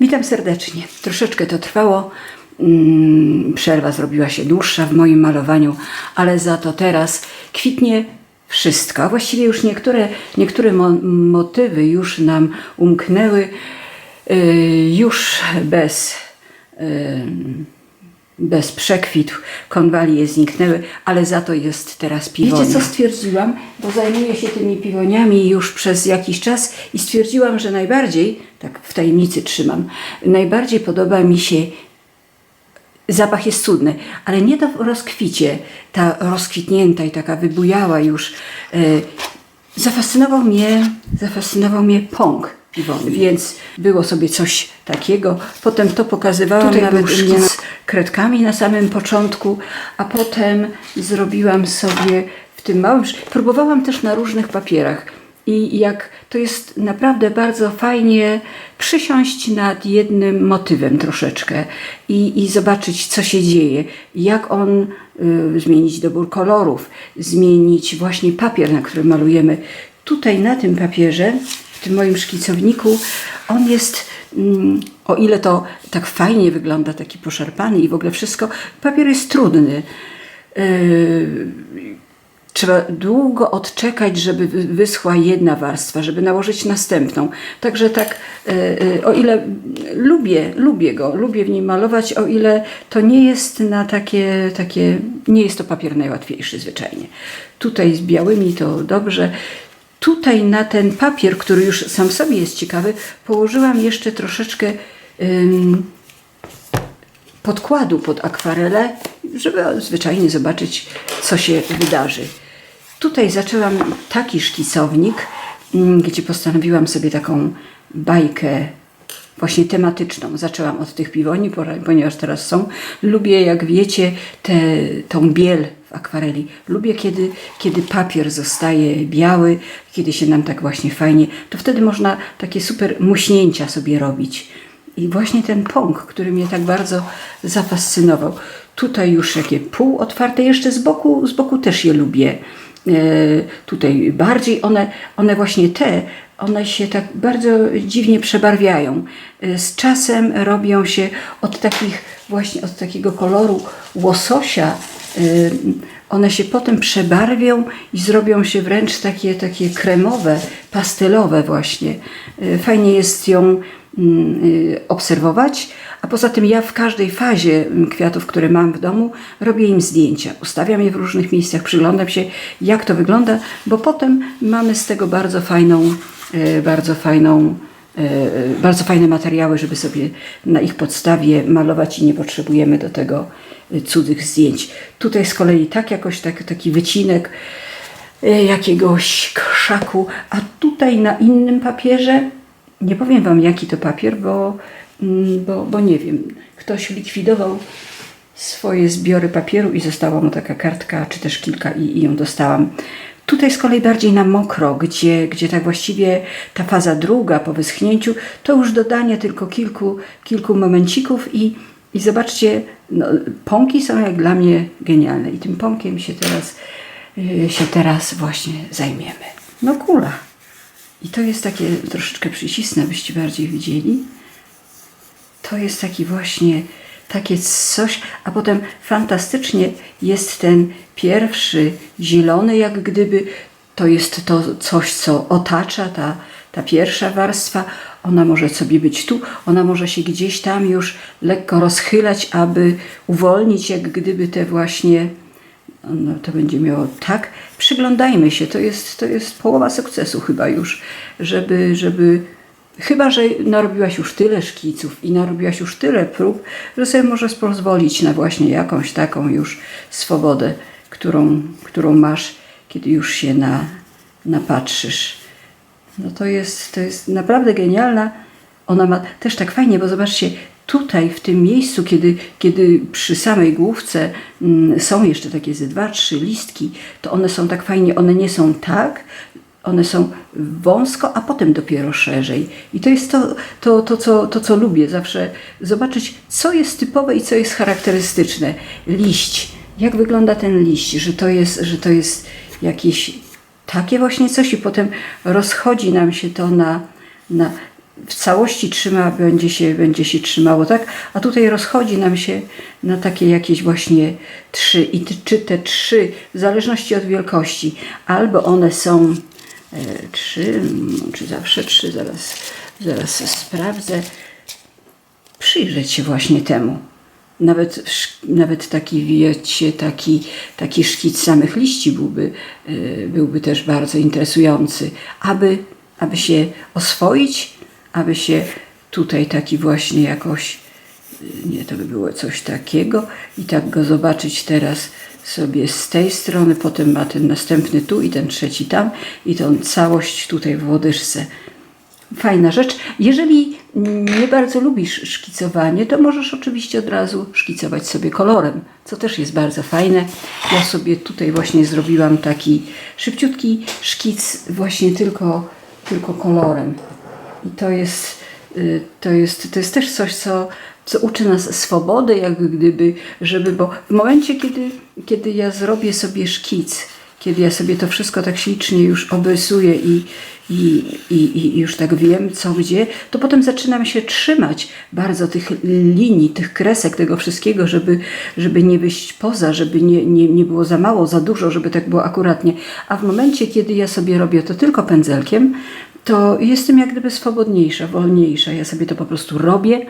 Witam serdecznie. Troszeczkę to trwało. Mm, Przerwa zrobiła się dłuższa w moim malowaniu, ale za to teraz kwitnie wszystko. Właściwie już niektóre, niektóre mo- motywy już nam umknęły, y, już bez, y, bez przekwitł, konwalie zniknęły, ale za to jest teraz piwonia. Wiecie co stwierdziłam? Bo zajmuję się tymi piwoniami już przez jakiś czas i stwierdziłam, że najbardziej, tak w tajemnicy trzymam, najbardziej podoba mi się Zapach jest cudny, ale nie to w rozkwicie, ta rozkwitnięta i taka wybujała już. E, zafascynował mnie, zafascynował mnie pąk piwony, więc było sobie coś takiego. Potem to pokazywałam Tutaj nawet mnie szkic. Kredkami na samym początku, a potem zrobiłam sobie w tym małym, próbowałam też na różnych papierach. I jak to jest naprawdę bardzo fajnie przysiąść nad jednym motywem troszeczkę i, i zobaczyć, co się dzieje, jak on y, zmienić dobór kolorów, zmienić właśnie papier, na którym malujemy. Tutaj na tym papierze, w tym moim szkicowniku, on jest, o ile to tak fajnie wygląda, taki poszarpany i w ogóle wszystko, papier jest trudny. Yy, Trzeba długo odczekać, żeby wy- wyschła jedna warstwa, żeby nałożyć następną. Także tak, e, e, o ile lubię, lubię go, lubię w nim malować, o ile to nie jest na takie, takie nie jest to papier najłatwiejszy zwyczajnie. Tutaj z białymi to dobrze. Tutaj na ten papier, który już sam sobie jest ciekawy, położyłam jeszcze troszeczkę podkładu pod akwarelę, żeby zwyczajnie zobaczyć, co się wydarzy. Tutaj zaczęłam taki szkicownik, gdzie postanowiłam sobie taką bajkę właśnie tematyczną. Zaczęłam od tych piwoni, ponieważ teraz są. Lubię, jak wiecie, tę tą biel w akwareli. Lubię, kiedy, kiedy papier zostaje biały, kiedy się nam tak właśnie fajnie, to wtedy można takie super muśnięcia sobie robić. I właśnie ten pąk, który mnie tak bardzo zafascynował. Tutaj już jakie półotwarte, jeszcze z boku, z boku też je lubię. E, tutaj bardziej one, one właśnie te, one się tak bardzo dziwnie przebarwiają. E, z czasem robią się od takich właśnie, od takiego koloru łososia, e, one się potem przebarwią i zrobią się wręcz takie, takie kremowe, pastelowe właśnie. E, Fajnie jest ją mm, y, obserwować, a poza tym ja w każdej fazie mm, kwiatów, które mam w domu, robię im zdjęcia. Ustawiam je w różnych miejscach, przyglądam się, jak to wygląda, bo potem mamy z tego bardzo fajną, y, bardzo fajną, y, bardzo fajne materiały, żeby sobie na ich podstawie malować i nie potrzebujemy do tego cudzych zdjęć. Tutaj z kolei tak jakoś tak, taki wycinek jakiegoś krzaku, a tutaj na innym papierze nie powiem Wam, jaki to papier, bo, mm, bo, bo nie wiem. Ktoś likwidował swoje zbiory papieru i została mu taka kartka, czy też kilka i, i ją dostałam. Tutaj z kolei bardziej na mokro, gdzie, gdzie tak właściwie ta faza druga po wyschnięciu, to już dodanie tylko kilku, kilku momencików i, i zobaczcie, no, pąki są jak dla mnie genialne i tym pąkiem się teraz, yy, się teraz właśnie zajmiemy. No kula. I to jest takie troszeczkę przycisnę, byście bardziej widzieli. To jest taki właśnie takie coś, a potem fantastycznie jest ten pierwszy zielony, jak gdyby to jest to coś, co otacza ta, ta pierwsza warstwa. Ona może sobie być tu, ona może się gdzieś tam już lekko rozchylać, aby uwolnić jak gdyby te właśnie no, to będzie miało tak. Przyglądajmy się, to jest, to jest połowa sukcesu chyba już, żeby, żeby chyba, że narobiłaś już tyle szkiców i narobiłaś już tyle prób, że sobie możesz pozwolić na właśnie jakąś taką już swobodę, którą, którą masz, kiedy już się na, napatrzysz. No to jest, to jest naprawdę genialna. Ona ma też tak fajnie, bo zobaczcie, tutaj w tym miejscu, kiedy, kiedy przy samej główce mm, są jeszcze takie ze dwa, trzy listki, to one są tak fajnie, one nie są tak, one są wąsko, a potem dopiero szerzej. I to jest to, to, to, co, to, co lubię zawsze zobaczyć, co jest typowe i co jest charakterystyczne. Liść. Jak wygląda ten liść, że to jest, że to jest jakieś takie właśnie coś i potem rozchodzi nam się to na, na w całości trzyma, będzie się, będzie się trzymało, tak? A tutaj rozchodzi nam się na takie jakieś właśnie trzy. I czy te trzy, w zależności od wielkości, albo one są trzy, mm, czy zawsze trzy, zaraz, zaraz sprawdzę. Przyjrzeć się właśnie temu. Nawet, nawet taki, wiecie, taki, taki szkic samych liści byłby, e, byłby też bardzo interesujący, aby, aby się oswoić, aby się tutaj taki właśnie jakoś, y, nie, to by było coś takiego i tak go zobaczyć teraz sobie z tej strony, potem ma ten następny tu i ten trzeci tam i tą całość tutaj w łodyżce. Fajna rzecz. Jeżeli nie bardzo lubisz szkicowanie, to możesz oczywiście od razu szkicować sobie kolorem, co też jest bardzo fajne. Ja sobie tutaj właśnie zrobiłam taki szybciutki szkic właśnie tylko, tylko kolorem. I to jest, y, to jest, to jest też coś, co, co uczy nas swobody, jakby gdyby, żeby, bo w momencie, kiedy, kiedy ja zrobię sobie szkic, kiedy ja sobie to wszystko tak ślicznie już obrysuję i, i, i, i już tak wiem, co gdzie, to potem zaczynam się trzymać bardzo tych linii, tych kresek, tego wszystkiego, żeby, żeby nie wyjść poza, żeby nie, nie, nie było za mało, za dużo, żeby tak było akuratnie. A w momencie, kiedy ja sobie robię to tylko pędzelkiem, to jestem jak gdyby swobodniejsza, wolniejsza. Ja sobie to po prostu robię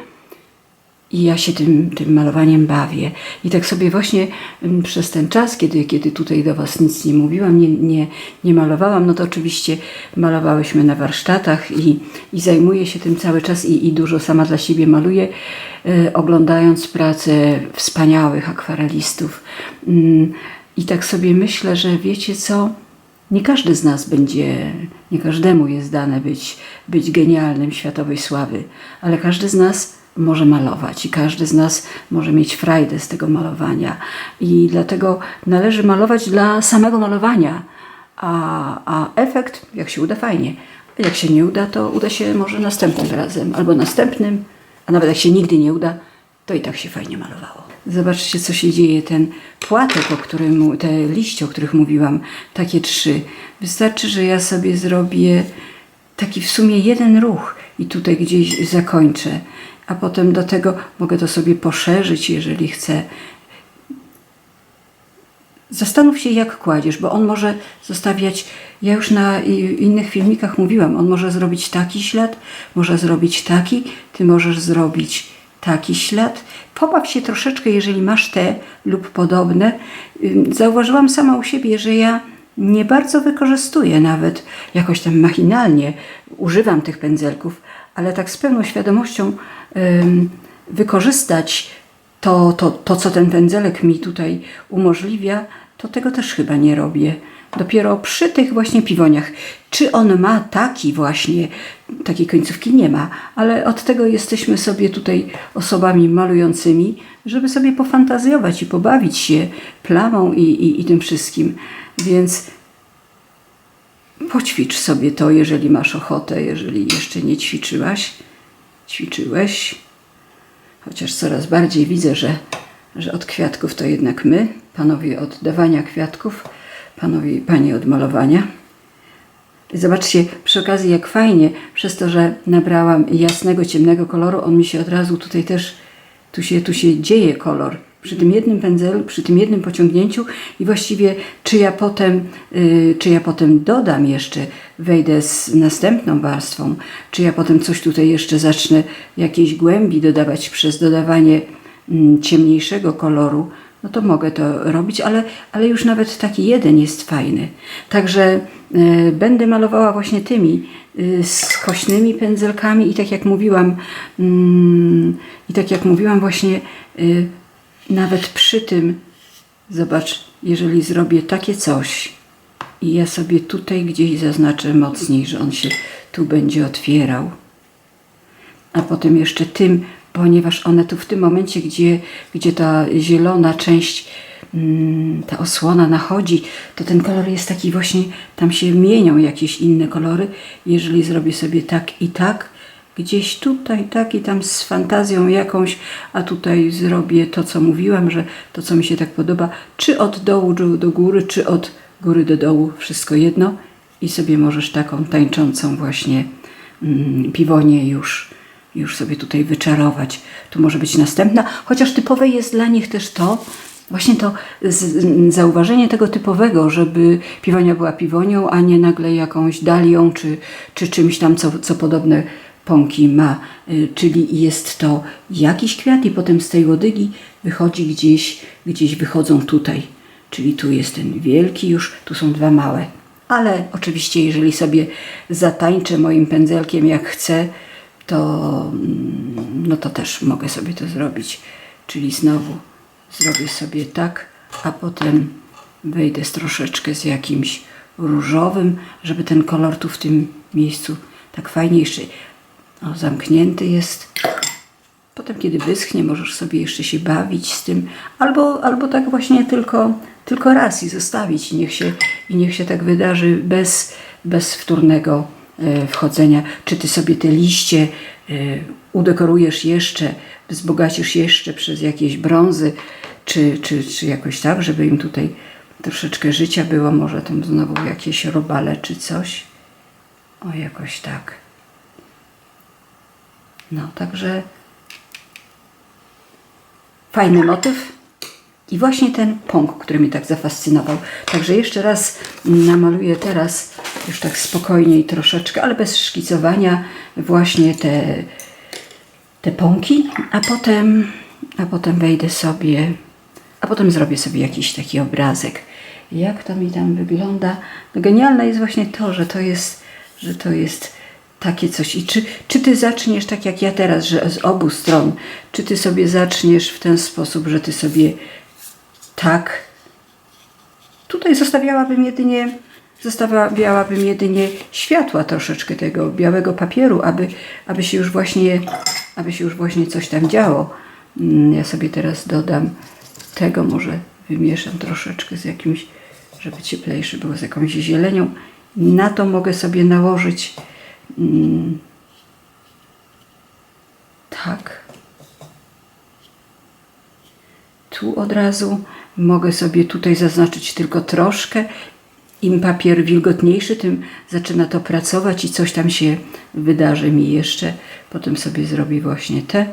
i ja się tym, tym malowaniem bawię. I tak sobie właśnie mm, przez ten czas, kiedy, kiedy tutaj do Was nic nie mówiłam, nie, nie, nie malowałam, no to oczywiście malowałyśmy na warsztatach i, i zajmuję się tym cały czas i, i dużo sama dla siebie maluję, e, oglądając pracę wspaniałych akwarelistów. Mm, I tak sobie myślę, że wiecie co? Nie każdy z nas będzie, nie każdemu jest dane być, być genialnym światowej sławy, ale każdy z nas może malować i każdy z nas może mieć frajdę z tego malowania. I dlatego należy malować dla samego malowania, a, a efekt, jak się uda, fajnie. Jak się nie uda, to uda się może następnym razem albo następnym, a nawet jak się nigdy nie uda, to i tak się fajnie malowało. Zobaczcie, co się dzieje. Ten płatek, o którym, te liście, o których mówiłam, takie trzy. Wystarczy, że ja sobie zrobię taki w sumie jeden ruch i tutaj gdzieś zakończę. A potem do tego mogę to sobie poszerzyć, jeżeli chcę. Zastanów się, jak kładziesz, bo on może zostawiać. Ja już na innych filmikach mówiłam, on może zrobić taki ślad, może zrobić taki, ty możesz zrobić taki ślad. Pobaw się troszeczkę, jeżeli masz te lub podobne. Zauważyłam sama u siebie, że ja nie bardzo wykorzystuję nawet jakoś tam machinalnie, używam tych pędzelków, ale tak z pełną świadomością wykorzystać to, to, to, co ten pędzelek mi tutaj umożliwia, to tego też chyba nie robię. Dopiero przy tych właśnie piwoniach. Czy on ma taki właśnie, takiej końcówki nie ma, ale od tego jesteśmy sobie tutaj osobami malującymi, żeby sobie pofantazjować i pobawić się plamą i, i, i tym wszystkim. Więc poćwicz sobie to, jeżeli masz ochotę, jeżeli jeszcze nie ćwiczyłaś, ćwiczyłeś. Chociaż coraz bardziej widzę, że, że od kwiatków to jednak my, panowie od dawania kwiatków, panowie, panie od malowania. I Zobaczcie, przy okazji jak fajnie, przez to, że nabrałam jasnego, ciemnego koloru, on mi się od razu tutaj też, tu się, tu się dzieje kolor. Przy tym jednym pędzelu, przy tym jednym pociągnięciu i właściwie czy ja potem, y, czy ja potem dodam jeszcze, wejdę z następną warstwą, czy ja potem coś tutaj jeszcze zacznę jakiejś głębi dodawać przez dodawanie mm, ciemniejszego koloru, no to mogę to robić, ale, ale już nawet taki jeden jest fajny. Także y, będę malowała właśnie tymi y, skośnymi pędzelkami i tak jak mówiłam, mm, i tak jak mówiłam właśnie y, nawet przy tym, zobacz, jeżeli zrobię takie coś i ja sobie tutaj gdzieś zaznaczę mocniej, że on się tu będzie otwierał, a potem jeszcze tym, ponieważ one tu w tym momencie, gdzie, gdzie ta zielona część, mm, ta osłona nachodzi, to ten kolor jest taki właśnie, tam się mienią jakieś inne kolory. Jeżeli zrobię sobie tak i tak, gdzieś tutaj tak i tam z fantazją jakąś, a tutaj zrobię to, co mówiłam, że to, co mi się tak podoba, czy od dołu do, góry, czy od góry do dołu, wszystko jedno. I sobie możesz taką tańczącą właśnie mm, piwonie już, już sobie tutaj wyczarować. Tu może być następna, chociaż typowe jest dla nich też to, właśnie to z, zauważenie tego typowego, żeby piwonia była piwonią, a nie nagle jakąś dalią czy, czy czymś tam, co, co podobne pąki ma. Y, Czyli jest to jakiś kwiat i potem z tej łodygi wychodzi gdzieś, gdzieś wychodzą tutaj. Czyli tu jest ten wielki już, tu są dwa małe. Ale oczywiście, jeżeli sobie zatańczę moim pędzelkiem jak chcę, to, mm, no to też mogę sobie to zrobić. Czyli znowu zrobię sobie tak, a potem wejdę z troszeczkę z jakimś różowym, żeby ten kolor tu w tym miejscu tak fajnie jeszcze o, zamknięty jest. Potem, kiedy wyschnie, możesz sobie jeszcze się bawić z tym, albo, albo tak właśnie tylko, tylko raz i zostawić, i niech się, i niech się tak wydarzy bez, bez wtórnego e, wchodzenia. Czy ty sobie te liście e, udekorujesz jeszcze, wzbogacisz jeszcze przez jakieś brązy, czy, czy, czy jakoś tak, żeby im tutaj troszeczkę życia było, może tam znowu jakieś robale czy coś. O, jakoś tak. No, także fajny motyw i właśnie ten pąk, który mnie tak zafascynował. Także jeszcze raz namaluję teraz już tak spokojniej troszeczkę, ale bez szkicowania właśnie te, te pąki, a potem, a potem wejdę sobie, a potem zrobię sobie jakiś taki obrazek. Jak to mi tam wygląda? No genialne jest właśnie to, że to jest, że to jest takie coś. I czy, czy ty zaczniesz tak jak ja teraz, że z obu stron, czy ty sobie zaczniesz w ten sposób, że ty sobie tak. Tutaj zostawiałabym jedynie, zostawiałabym jedynie światła troszeczkę tego białego papieru, aby, aby się już właśnie, aby się już właśnie coś tam działo. Mm, Ja sobie teraz dodam tego, może wymieszam troszeczkę z jakimś, żeby cieplejszy było z jakąś zielenią. Na to mogę sobie nałożyć mm, tak. Tu od razu mogę sobie tutaj zaznaczyć tylko troszkę. Im papier wilgotniejszy, tym zaczyna to pracować i coś tam się wydarzy mi jeszcze. Potem sobie zrobię właśnie te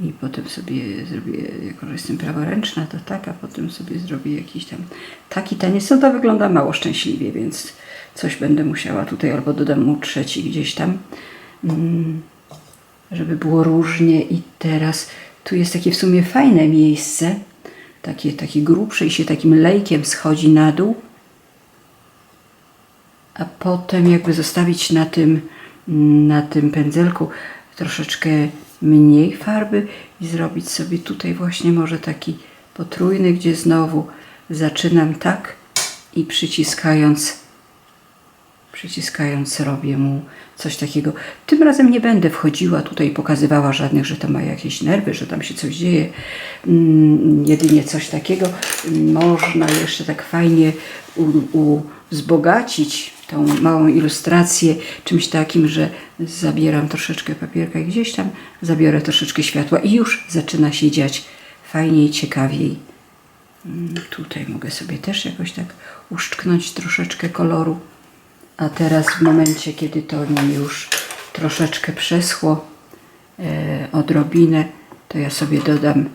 i potem sobie zrobię, jako że jestem praworęczna, to tak, a potem sobie zrobię jakiś tam taki taniec. No to wygląda mało szczęśliwie, więc coś będę musiała tutaj albo dodam mu trzeci gdzieś tam. Mm żeby było różnie i teraz tu jest takie w sumie fajne miejsce, takie, takie grubsze i się takim lejkiem schodzi na dół, a potem jakby zostawić na tym, na tym pędzelku troszeczkę mniej farby i zrobić sobie tutaj właśnie może taki potrójny, gdzie znowu zaczynam tak i przyciskając przyciskając robię mu coś takiego. Tym razem nie będę wchodziła tutaj i pokazywała żadnych, że to ma jakieś nerwy, że tam się coś dzieje. Mm, jedynie coś takiego można jeszcze tak fajnie wzbogacić tą małą ilustrację czymś takim, że zabieram troszeczkę papierka i gdzieś tam zabiorę troszeczkę światła i już zaczyna się dziać fajniej, ciekawiej. Mm, Tutaj mogę sobie też jakoś tak uszczknąć troszeczkę koloru. A teraz w momencie, kiedy to mi już troszeczkę przeschło, e, odrobinę, to ja sobie dodam,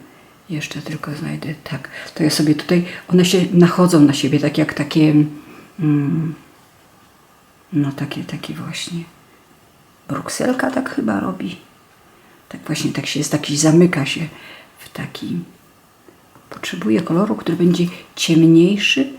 jeszcze tylko znajdę, tak, to ja sobie tutaj, one się nachodzą na siebie, tak jak takie, mm, no takie, takie właśnie, brukselka tak chyba robi. Tak właśnie, tak się jest, taki zamyka się w taki, potrzebuję koloru, który będzie ciemniejszy,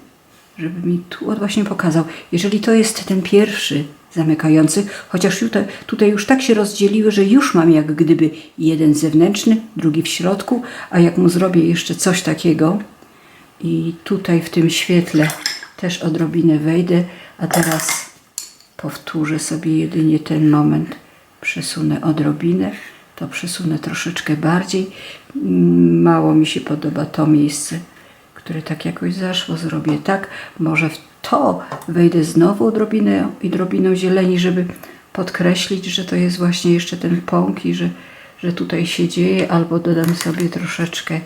żeby mi tu właśnie pokazał. Jeżeli to jest ten pierwszy zamykający, chociaż tutaj, tutaj już tak się rozdzieliły, że już mam jak gdyby jeden zewnętrzny, drugi w środku, a jak mu zrobię jeszcze coś takiego i tutaj w tym świetle też odrobinę wejdę, a teraz powtórzę sobie jedynie ten moment, przesunę odrobinę, to przesunę troszeczkę bardziej. Mm, Mało mi się podoba to miejsce, które tak jakoś zaszło, zrobię tak. Może w to wejdę znowu odrobinę i drobiną zieleni, żeby podkreślić, że to jest właśnie jeszcze ten pąk i że, że tutaj się dzieje, albo dodam sobie troszeczkę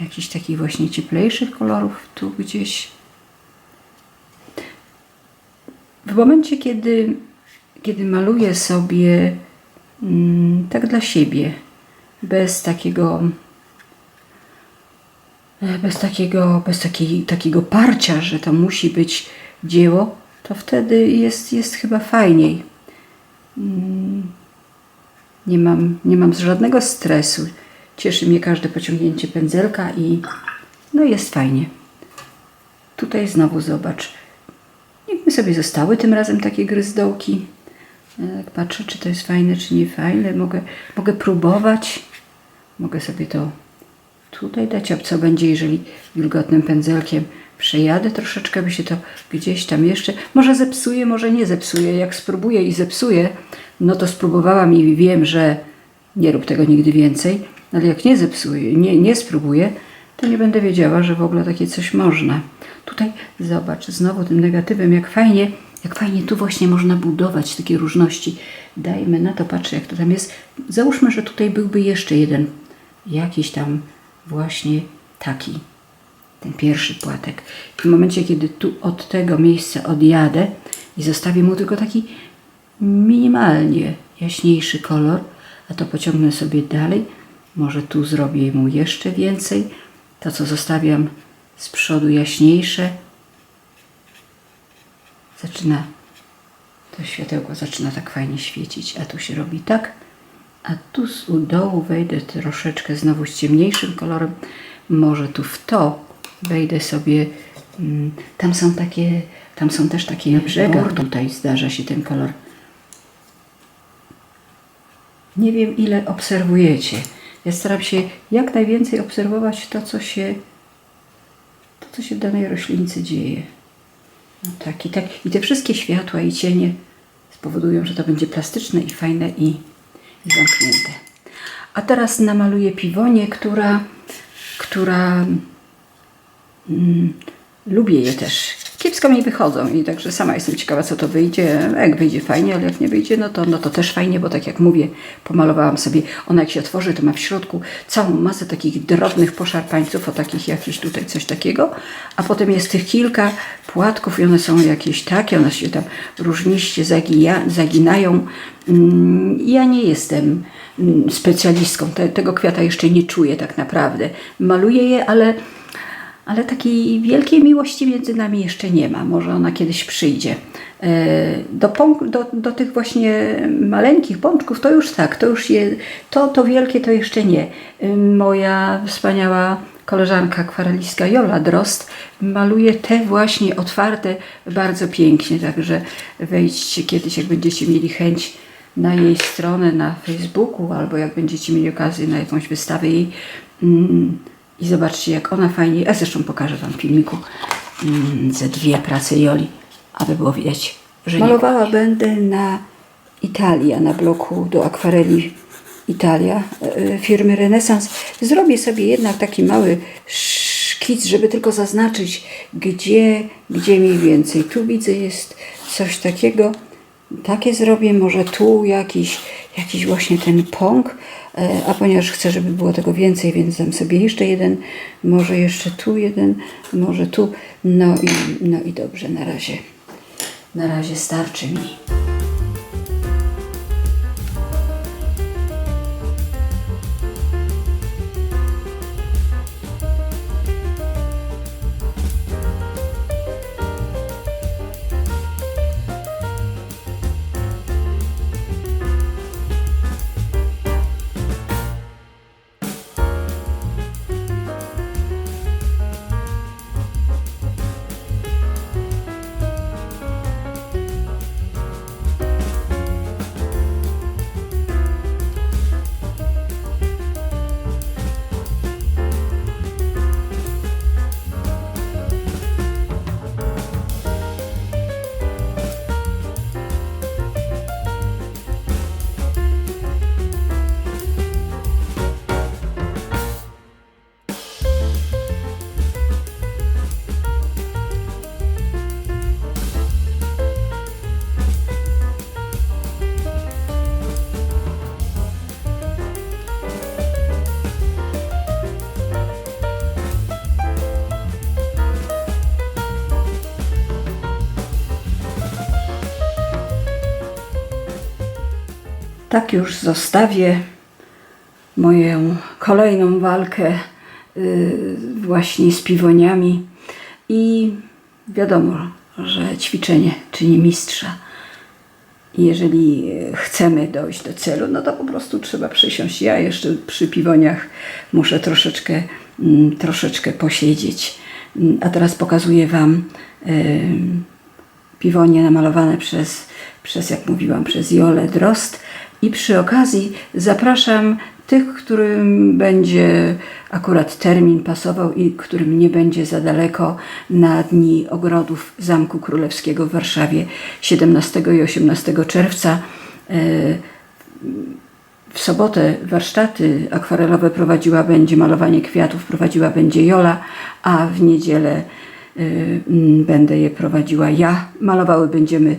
jakichś takich właśnie cieplejszych kolorów tu gdzieś. W momencie, kiedy, kiedy maluję sobie mm, tak dla siebie, bez takiego bez takiego, bez takiej, takiego parcia, że to musi być dzieło, to wtedy jest, jest chyba fajniej. Mm, Nie mam, nie mam żadnego stresu. Cieszy mnie każde pociągnięcie pędzelka i no jest fajnie. Tutaj znowu zobacz. Niech mi sobie zostały tym razem takie gryzdołki. Jak patrzę, czy to jest fajne, czy nie fajne. Mogę, mogę próbować. Mogę sobie to tutaj dać, a co będzie, jeżeli wilgotnym pędzelkiem przejadę troszeczkę, by się to gdzieś tam jeszcze, może zepsuje, może nie zepsuje. Jak spróbuję i zepsuję, no to spróbowałam i wiem, że nie rób tego nigdy więcej, ale jak nie zepsuję, nie, nie spróbuję, to nie będę wiedziała, że w ogóle takie coś można. Tutaj zobacz, znowu tym negatywem, jak fajnie, jak fajnie tu właśnie można budować takie różności. Dajmy na to, patrzę jak to tam jest. Załóżmy, że tutaj byłby jeszcze jeden, jakiś tam właśnie taki, ten pierwszy płatek. W momencie, kiedy tu od tego miejsca odjadę i zostawię mu tylko taki minimalnie jaśniejszy kolor, a to pociągnę sobie dalej. Może tu zrobię mu jeszcze więcej. To, co zostawiam z przodu jaśniejsze, zaczyna, to światełko zaczyna tak fajnie świecić, a tu się robi tak, a tu z u dołu wejdę troszeczkę znowu z ciemniejszym kolorem, może tu w to wejdę sobie, mm, tam są takie, tam są też takie na brzegach, tutaj zdarza się ten kolor. Nie wiem, ile obserwujecie. Ja staram się jak najwięcej obserwować to, co się, to, co się w danej roślince dzieje. No tak, i tak. I te wszystkie światła i cienie spowodują, że to będzie plastyczne i fajne i, i zamknięte. A teraz namaluję piwonię, która, która mm, lubię je też. Kiepsko mi wychodzą i także sama jestem ciekawa, co to wyjdzie. Jak wyjdzie fajnie, ale jak nie wyjdzie, no to, no to też fajnie, bo tak jak mówię, pomalowałam sobie, ona jak się otworzy, to ma w środku całą masę takich drobnych poszarpańców, o takich jakiś tutaj coś takiego, a potem jest tych kilka płatków i one są jakieś takie, one się tam różniście zagija, zaginają. Mm, Ja nie jestem mm, specjalistką, Te, tego kwiata jeszcze nie czuję tak naprawdę. Maluję je, ale ale takiej wielkiej miłości między nami jeszcze nie ma. Może ona kiedyś przyjdzie. E, Do, do, do tych właśnie maleńkich pączków to już tak, to już je, to, to wielkie to jeszcze nie. E, Moja wspaniała koleżanka akwarelistka Jola Drost maluje te właśnie otwarte bardzo pięknie, także wejdźcie kiedyś, jak będziecie mieli chęć na jej stronę na Facebooku, albo jak będziecie mieli okazję na jakąś wystawę jej mm, i zobaczcie, jak ona fajnie, a zresztą pokażę Wam filmiku mm, ze dwie prace Joli, aby było widać, że Malowała będę na Italia, na bloku do akwareli Italia e, firmy Renesans. Zrobię sobie jednak taki mały szkic, żeby tylko zaznaczyć, gdzie, gdzie mniej więcej. Tu widzę jest coś takiego, takie zrobię, może tu jakiś, jakiś właśnie ten pąk, e, a ponieważ chcę, żeby było tego więcej, więc dam sobie jeszcze jeden, może jeszcze tu jeden, może tu, no i, no i dobrze, na razie, na razie starczy mi. Tak już zostawię moją kolejną walkę y, właśnie z piwoniami i wiadomo, że ćwiczenie czyni mistrza. Jeżeli e, chcemy dojść do celu, no to po prostu trzeba przysiąść. Ja jeszcze przy piwoniach muszę troszeczkę, mm, troszeczkę posiedzieć. Mm, A teraz pokazuję Wam em, piwonie namalowane przez, przez, jak mówiłam, przez Jolę Drost. I przy okazji zapraszam tych, którym będzie akurat termin pasował i którym nie będzie za daleko na Dni Ogrodów Zamku Królewskiego w Warszawie 17 i 18 czerwca. E, w sobotę warsztaty akwarelowe prowadziła będzie malowanie kwiatów, prowadziła będzie Jola, a w niedzielę mm, będę je prowadziła ja. Malowały będziemy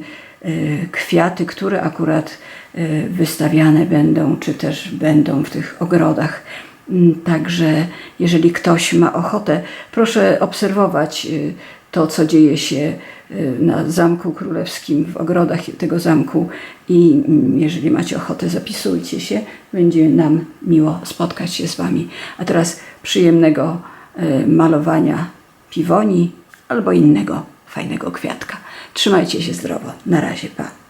kwiaty, które akurat y, wystawiane będą, czy też będą w tych ogrodach. Mm, Także jeżeli ktoś ma ochotę, proszę obserwować y, to, co dzieje się y, na Zamku Królewskim, w ogrodach tego zamku i mm, jeżeli macie ochotę, zapisujcie się. Będzie nam miło spotkać się z Wami. A teraz przyjemnego y, malowania piwoni albo innego fajnego kwiatka. Trzymajcie się zdrowo. Na razie, pa.